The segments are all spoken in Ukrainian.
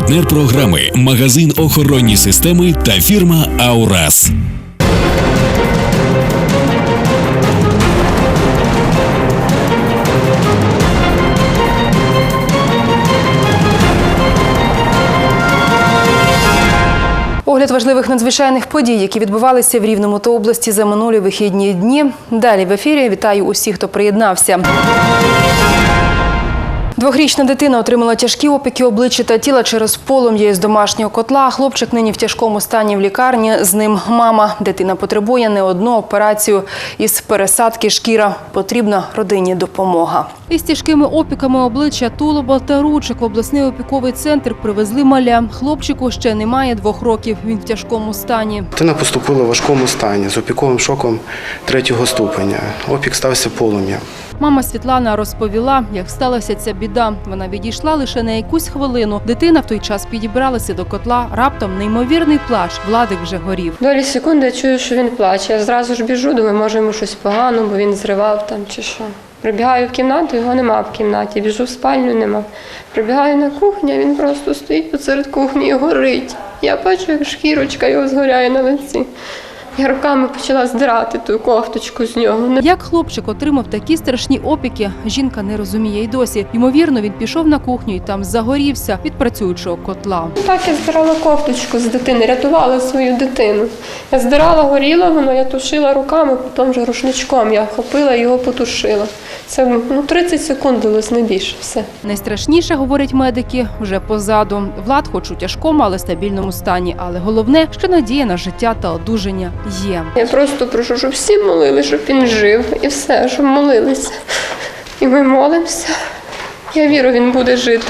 Партнер програми магазин охоронні системи та фірма Аурас. Огляд важливих надзвичайних подій, які відбувалися в Рівному та області за минулі вихідні дні. Далі в ефірі вітаю усіх, хто приєднався. Двохрічна дитина отримала тяжкі опіки обличчя та тіла через полум'я із домашнього котла. Хлопчик нині в тяжкому стані в лікарні. З ним мама. Дитина потребує не одну операцію із пересадки шкіра. Потрібна родині допомога. Із тяжкими опіками обличчя, тулуба та ручок в обласний опіковий центр привезли маля. Хлопчику ще немає двох років. Він в тяжкому стані. Дитина поступила в важкому стані з опіковим шоком третього ступеня. Опік стався полум'ям. Мама Світлана розповіла, як сталася ця біда. Вона відійшла лише на якусь хвилину. Дитина в той час підібралася до котла. Раптом неймовірний плач. Владик вже горів. Долі секунди я чую, що він плаче. Я зразу ж біжу, думаю, може йому щось погано, бо він зривав там чи що. Прибігаю в кімнату, його нема в кімнаті. Біжу в спальню, нема. Прибігаю на кухню, він просто стоїть посеред кухні і горить. Я бачу, як шкірочка його згоряє на лиці. Я руками почала здирати ту кофточку з нього. Як хлопчик отримав такі страшні опіки, жінка не розуміє й досі. Ймовірно, він пішов на кухню і там загорівся від працюючого котла. Так я здирала кофточку з дитини, рятувала свою дитину. Я здирала, горіло воно, я тушила руками, потім вже рушничком. Я хопила його потушила. Це ну, 30 секунд було не більше. Все. Найстрашніше, говорять медики, вже позаду. Влад, хоч у тяжкому, але стабільному стані. Але головне, що надія на життя та одужання є. Я просто прошу, щоб всі молили, щоб він жив, і все, щоб молилися. І ми молимося. Я вірю, він буде жити.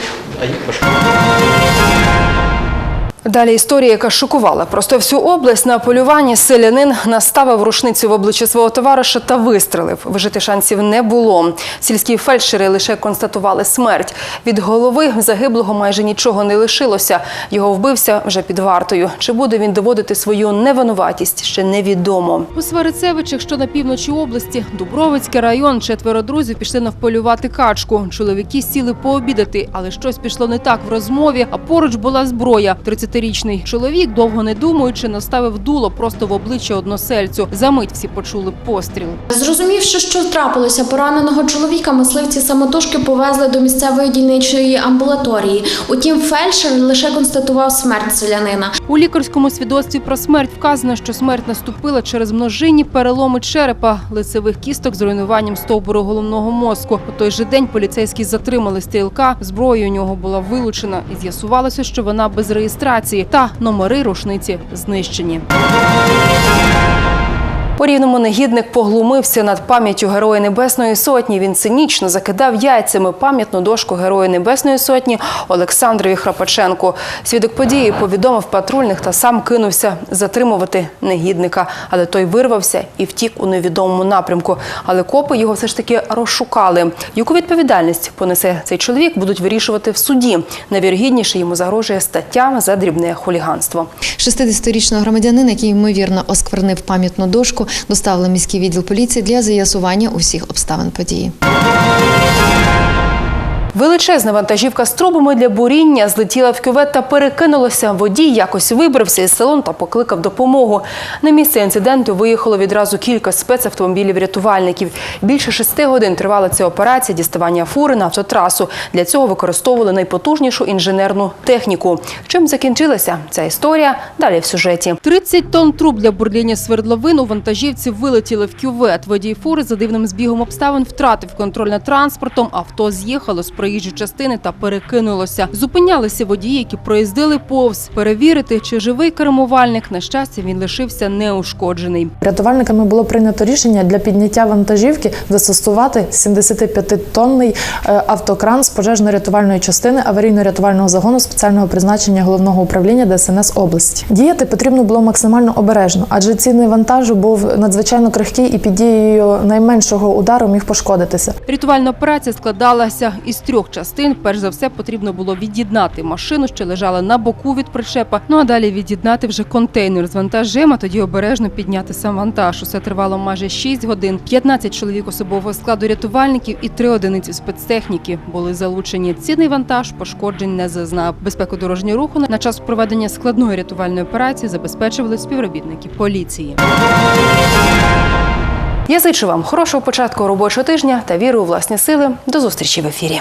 Далі історія, яка шокувала просто всю область на полюванні селянин наставив рушницю в обличчя свого товариша та вистрелив. Вижити шансів не було. Сільські фельдшери лише констатували смерть. Від голови загиблого майже нічого не лишилося. Його вбився вже під вартою. Чи буде він доводити свою невинуватість, ще невідомо. У Сварицевичах, що на півночі області, Дубровицький район, четверо друзів пішли навполювати качку. Чоловіки сіли пообідати, але щось пішло не так в розмові, а поруч була зброя. 30-річний чоловік, довго не думаючи, наставив дуло просто в обличчя односельцю. Замить всі почули постріл. Зрозумівши, що трапилося, пораненого чоловіка мисливці самотужки повезли до місцевої дільничої амбулаторії. Утім, фельдшер лише констатував смерть селянина. У лікарському свідоцтві про смерть вказано, що смерть наступила через множинні переломи черепа, лицевих кісток з руйнуванням стовбуру головного мозку. У той же день поліцейські затримали стрілка. Зброя у нього була вилучена, і з'ясувалося, що вона без реєстрації та номери рушниці знищені. У рівному негідник поглумився над пам'яттю Героя Небесної Сотні. Він цинічно закидав яйцями пам'ятну дошку Героя Небесної Сотні Олександрові Храпаченку. Свідок події повідомив патрульних та сам кинувся затримувати негідника. Але той вирвався і втік у невідомому напрямку. Але копи його все ж таки розшукали. Яку відповідальність понесе цей чоловік, будуть вирішувати в суді. Найвірогідніше йому загрожує стаття за дрібне хуліганство. 60-річного громадянина, який ймовірно осквернив пам'ятну дошку, доставили міський відділ поліції для з'ясування усіх обставин події. Величезна вантажівка з трубами для буріння злетіла в кювет та перекинулася. Водій якось вибрався із салон та покликав допомогу. На місце інциденту виїхало відразу кілька спецавтомобілів рятувальників. Більше шести годин тривала ця операція діставання фури на автотрасу. Для цього використовували найпотужнішу інженерну техніку. Чим закінчилася ця історія? Далі в сюжеті. 30 тонн труб для бурління свердловин у вантажівці вилетіли в кювет. Водій фури за дивним збігом обставин втратив контроль над транспортом. Авто з'їхало з проїжджої частини та перекинулося. Зупинялися водії, які проїздили повз. Перевірити, чи живий кермувальник. На щастя, він лишився неушкоджений. Рятувальниками було прийнято рішення для підняття вантажівки застосувати 75-тонний е, автокран з пожежно-рятувальної частини аварійно-рятувального загону спеціального призначення головного управління ДСНС області. Діяти потрібно було максимально обережно, адже цінний вантаж був надзвичайно крихкий і під дією найменшого удару міг пошкодитися. Рятувальна операція складалася із трьох частин. Перш за все потрібно було від'єднати машину, що лежала на боку від причепа. Ну а далі від'єднати вже контейнер з вантажем, а тоді обережно підняти сам вантаж. Усе тривало майже 6 годин. 15 чоловік особового складу рятувальників і три одиниці спецтехніки були залучені. Цінний вантаж пошкоджень не зазнав. Безпеку дорожнього руху на час проведення складної рятувальної операції забезпечували співробітники поліції. Я зичу вам хорошого початку робочого тижня та віру у власні сили. До зустрічі в ефірі.